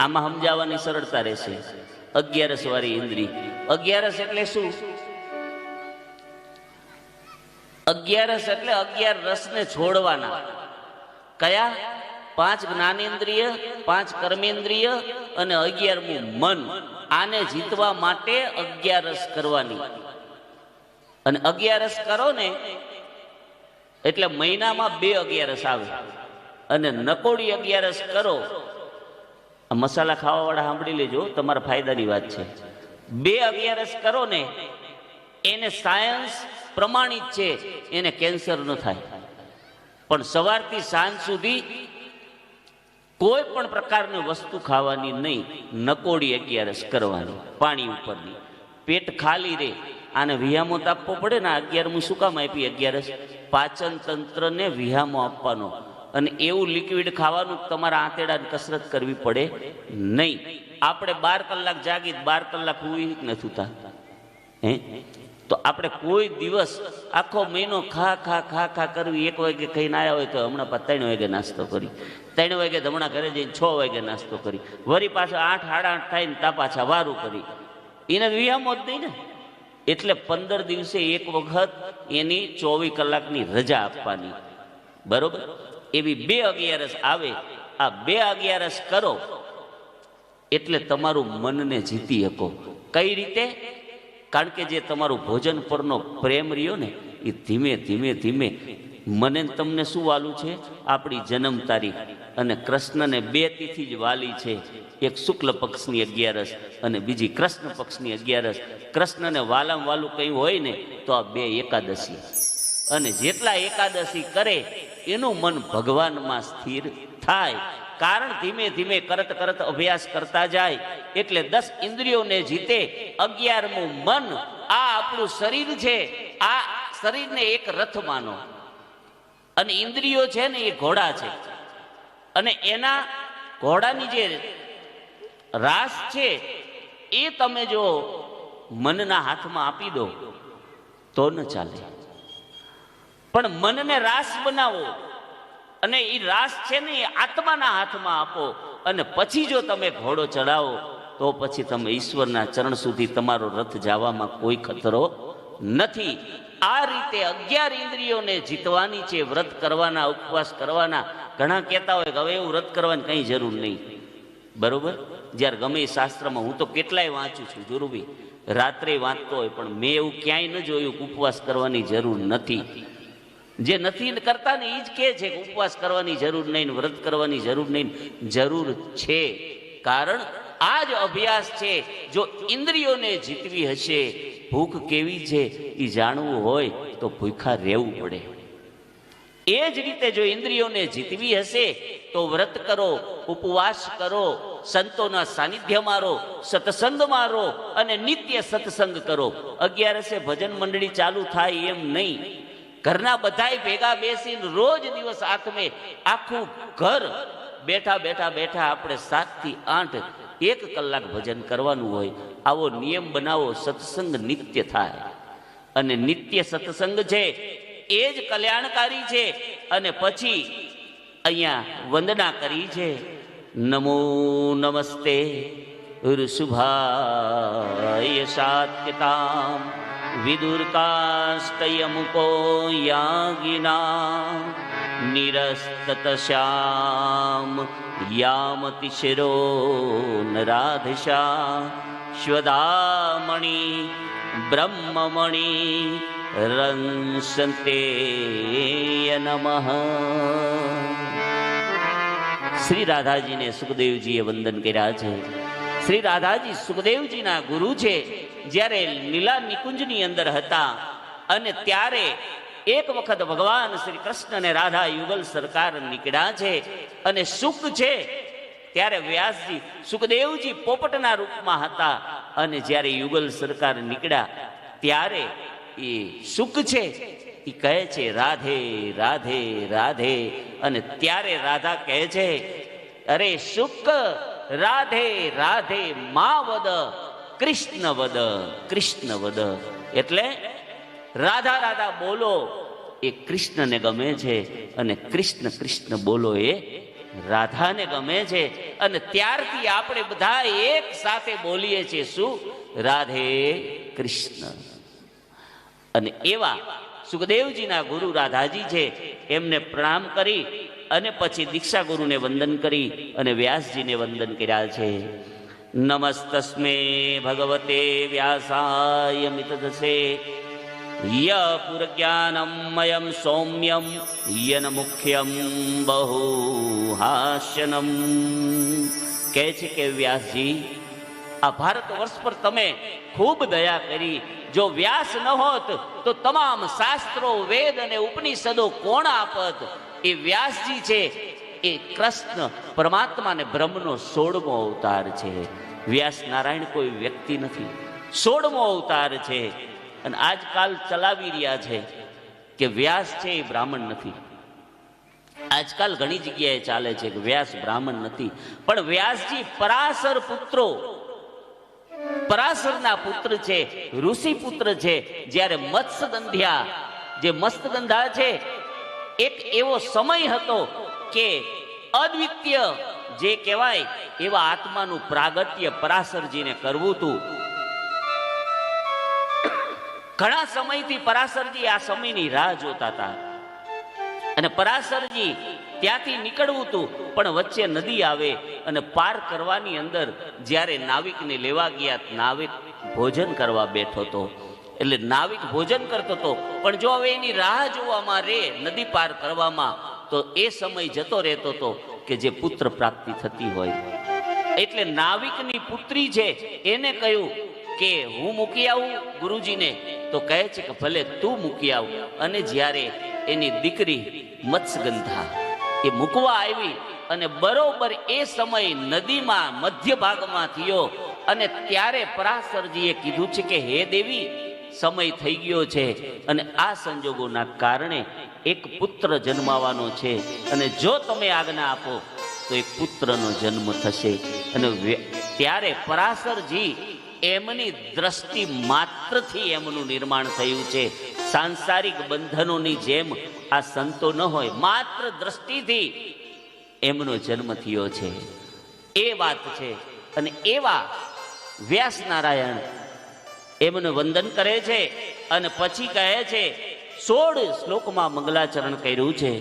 આમાં સમજાવવાની સરળતા રહેશે. અગિયારસ વાળી ઇન્દ્રી અગિયારસ એટલે શું? અગિયારસ એટલે અગિયાર રસને છોડવાના. કયા? પાંચ જ્ઞાનેન્દ્રિય, પાંચ કર્મેન્દ્રિય અને અગિયારમું મન. આને જીતવા માટે અગિયારસ કરવાની. અને અગિયારસ કરો ને, એટલે મહિનામાં બે અગિયારસ આવે. અને નકોડી અગિયારસ કરો મસાલા ખાવાવાળા સાંભળી લેજો, તમારા ફાયદાની વાત છે. બે અગિયારસ કરો ને, એને સાયન્સ પ્રમાણિત છે, એને કેન્સર ન થાય. પણ સવારથી સાંજ સુધી કોઈ પણ પ્રકારની વસ્તુ ખાવાની નહીં, નકોડી અગિયારસ કરવાની, પાણી ઉપરની. પેટ ખાલી રે, આને વિહામો તો આપવો પડે ને અગિયારમું શું કામ આપી અગિયારસ? પાચન તંત્રને વિહામો આપવાનો. અને એવું લિક્વિડ ખાવાનું તમારા આંતેડાની કસરત કરવી પડે નહીં. આપણે બાર કલાક જાગી બાર કલાક હુઈ નથી થતા. હે? તો આપણે કોઈ દિવસ આખો મહિનો ખા ખા ખા ખા કરવી. એક વાગે ખાઈને આવ્યા હોય તો હમણાં પાસે ત્રણ વાગે નાસ્તો કરી. ત્રણ વાગે હમણાં ઘરે જઈને છ વાગે નાસ્તો કરી. વળી પાછો આઠ સાડા આઠ થાય તા પાછા વારું કરી. એને વિયામો જ નહીં ને. એટલે પંદર દિવસે એક વખત એની ચોવીસ કલાકની રજા આપવાની. બરોબર? એવી બે અગિયારસ આવે, આ બે અગિયારસ કરો. એટલે તમારું મનને જીતી શકો. કઈ રીતે? કારણ કે જે તમારું ભોજન પરનો પ્રેમ રહ્યો ને, એ ધીમે ધીમે ધીમે. મને તમને શું વાલું છે? આપણી જન્મ તારીખ. અને કૃષ્ણને બે તિથિ જ વાલી છે. એક શુક્લ પક્ષની અગિયારસ અને બીજી કૃષ્ણ પક્ષની અગિયારસ. કૃષ્ણને વાલામ વાલું કંઈ હોય ને, તો આ બે એકાદશી. અને જેટલા એકાદશી કરે એનું મન ભગવાનમાં સ્થિર થાય. કારણ ધીમે ધીમે કરત કરત અભ્યાસ કરતા જાય. એટલે દસ ઇન્દ્રિયોને જીતે અગિયારમું મન આ આપણું શરીર છે. આ શરીરને એક રથ માનો. અને ઇન્દ્રિયો છે ને એ ઘોડા છે. અને એના ઘોડાની જે રાસ છે, એ તમે જો મનના હાથમાં આપી દો, તો ન ચાલે. પણ મનને રાસ બનાવો. અને એ રાસ છે ને એ આત્માના હાથમાં આપો. અને પછી જો તમે ઘોડો ચડાવો, તો પછી તમે ઈશ્વરના ચરણ સુધી તમારો રથ જવામાં કોઈ ખતરો નથી. આ રીતે અગિયાર ઇન્દ્રિયોને જીતવાની છે, વ્રત કરવાના, ઉપવાસ કરવાના. ઘણા કહેતા હોય કે હવે એવું વ્રત કરવાની કંઈ જરૂર નહીં. બરોબર? જ્યારે ગમે એ શાસ્ત્રમાં હું તો કેટલાય વાંચું છું જરૂરી રાત્રે વાંચતો હોય, પણ મેં એવું ક્યાંય ન જોયું ઉપવાસ કરવાની જરૂર નથી. જે નથી કરતા ને એ જ કહે છે કે ઉપવાસ કરવાની જરૂર નહીં વ્રત કરવાની જરૂર નહીં જરૂર છે. કારણ આ જ અભ્યાસ છે, જો ઇન્દ્રિયોને જીતવી હશે, ભૂખ કેવી છે એ જાણવું હોય તો ભૂખા રહેવું પડે. એ જ રીતે જો ઇન્દ્રિયોને જીતવી હશે, તો વ્રત કરો, ઉપવાસ કરો, સંતોના સાનિધ્યમાં રહો સત્સંગમાં રહો અને નિત્ય સત્સંગ કરો. અગિયારસે ભજન મંડળી ચાલુ થાય એમ નહીં. ઘરના બધાય ભેગા બેસીને રોજ દિવસ આત્મે આખું ઘર બેઠા બેઠા બેઠા આપણે સાતથી આઠ એક કલાક ભજન કરવાનું હોય, આવો નિયમ બનાવો, સત્સંગ નિત્ય થાય. અને નિત્ય સત્સંગ છે, એ જ કલ્યાણકારી છે. અને પછી અહીંયા વંદના કરી છે, નમો નમસ્તે, ઋષુભાય સાત્યતામ. વિદુર્કાસ્તયમુકો યાગિના નિરસ્તશ્યામ યામતિ શિરો श्वदामणि, ब्रह्ममणि બ્રહ્મમણિ नमः। શ્રી રાધાજીને સુખદેવજીએ વંદન કર્યા છે શ્રી રાધાજી સુખદેવજીના ગુરુ છે જ્યારે લીલા નિકુંજની અંદર હતા અને ત્યારે એક વખત ભગવાન શ્રી કૃષ્ણ અને રાધા યુગલ સરકાર નીકળ્યા છે અને સુખ છે, ત્યારે વ્યાસજી સુખદેવજી પોપટના રૂપમાં હતા અને જ્યારે યુગલ સરકાર નીકળ્યા, ત્યારે એ સુખ છે. એ કહે છે, રાધે રાધે રાધે. અને ત્યારે રાધા કહે છે, અરે સુખ, રાધે રાધે, મા વદ. કૃષ્ણ વદ કૃષ્ણ વદ એટલે રાધા રાધા બોલો, એ કૃષ્ણને ગમે છે અને કૃષ્ણ કૃષ્ણ બોલો એ રાધાને ગમે છે. અને ત્યારથી આપણે બધા એક સાથે બોલીએ છીએ શું? રાધે કૃષ્ણ. અને એવા સુખદેવજીના ગુરુ રાધાજી છે, એમને પ્રણામ કરી અને પછી દીક્ષા ગુરુને વંદન કરી અને વ્યાસજીને વંદન કર્યા છે. નમસ્તસ્મે ભગવતે વ્યાસાય મિતદસે ય પુરજ્ઞાનમયમ સૌમ્યમ યન મુખ્યમ બહુ હાસ્યનમ કહે છે કે વ્યાસજી, આ ભારત વર્ષ પર તમે ખૂબ દયા કરી. જો વ્યાસ ન હોત, તો તમામ શાસ્ત્રો, વેદ અને ઉપનિષદો કોણ આપત? એ વ્યાસજી છે એ કૃષ્ણ પરમાત્માને બ્રહ્મનો સોળમો અવતાર છે. વ્યાસ નારાયણ કોઈ વ્યક્તિ નથી. સોળમો અવતાર છે. અને આજકાલ ચલાવી રહ્યા છે કે વ્યાસ છે એ બ્રાહ્મણ નથી. આજકાલ ઘણી જગ્યાએ ચાલે છે કે વ્યાસ બ્રાહ્મણ નથી. પણ વ્યાસજી પરાશર પુત્રો. પરાશરના પુત્ર છે, ઋષિ પુત્ર છે. જ્યારે મત્સ્યગંધ્યા, જે મસ્તગંધા છે, એક એવો સમય હતો કે અદ્વિતીય જે કહેવાય એવા આત્માનું પ્રાગત્ય પરાશરજીને કરવું હતું ઘણા સમયથી પરાશરજી આ સમયની રાહ જોતા હતા. અને પરાશરજી ત્યાંથી નીકળવું હતું પણ વચ્ચે નદી આવે અને પાર કરવાની અંદર જ્યારે નાવિકને લેવા ગયા, નાવિક ભોજન કરવા બેઠો હતો. એટલે નાવિક ભોજન કરતો હતો. પણ જો હવે એની રાહ જોવામાં રે, નદી પાર કરવામાં તો એ સમય જતો રહેતો હતો કે જે પુત્ર પ્રાપ્તિ થતી હોય. એટલે નાવિકની પુત્રી છે એને કહ્યું કે, હું મૂકી આવું ગુરુજીને. તો કહે છે કે, ભલે તું મૂકી આવ. અને જ્યારે એની દીકરી મત્સ્યગંધા એ મૂકવા આવી અને બરોબર એ સમય નદીમાં મધ્ય ભાગમાં થયો અને ત્યારે પરાશરજીએ કીધું છે કે, હે દેવી સમય થઈ ગયો છે અને આ સંજોગોના કારણે એક પુત્ર જન્માવાનો છે. અને જો તમે આજ્ઞા આપો, તો એ પુત્રનો જન્મ થશે. અને ત્યારે પરાશરજી એમની દ્રષ્ટિ માત્રથી એમનું નિર્માણ થયું છે. સાંસારિક બંધનોની જેમ આ સંતો ન હોય, માત્ર દ્રષ્ટિથી એમનો જન્મ થયો છે. એ વાત છે. અને એવા વ્યાસ નારાયણ એમનું વંદન કરે છે અને પછી કહે છે સોળ શ્લોકમાં મંગલાચરણ કર્યું છે.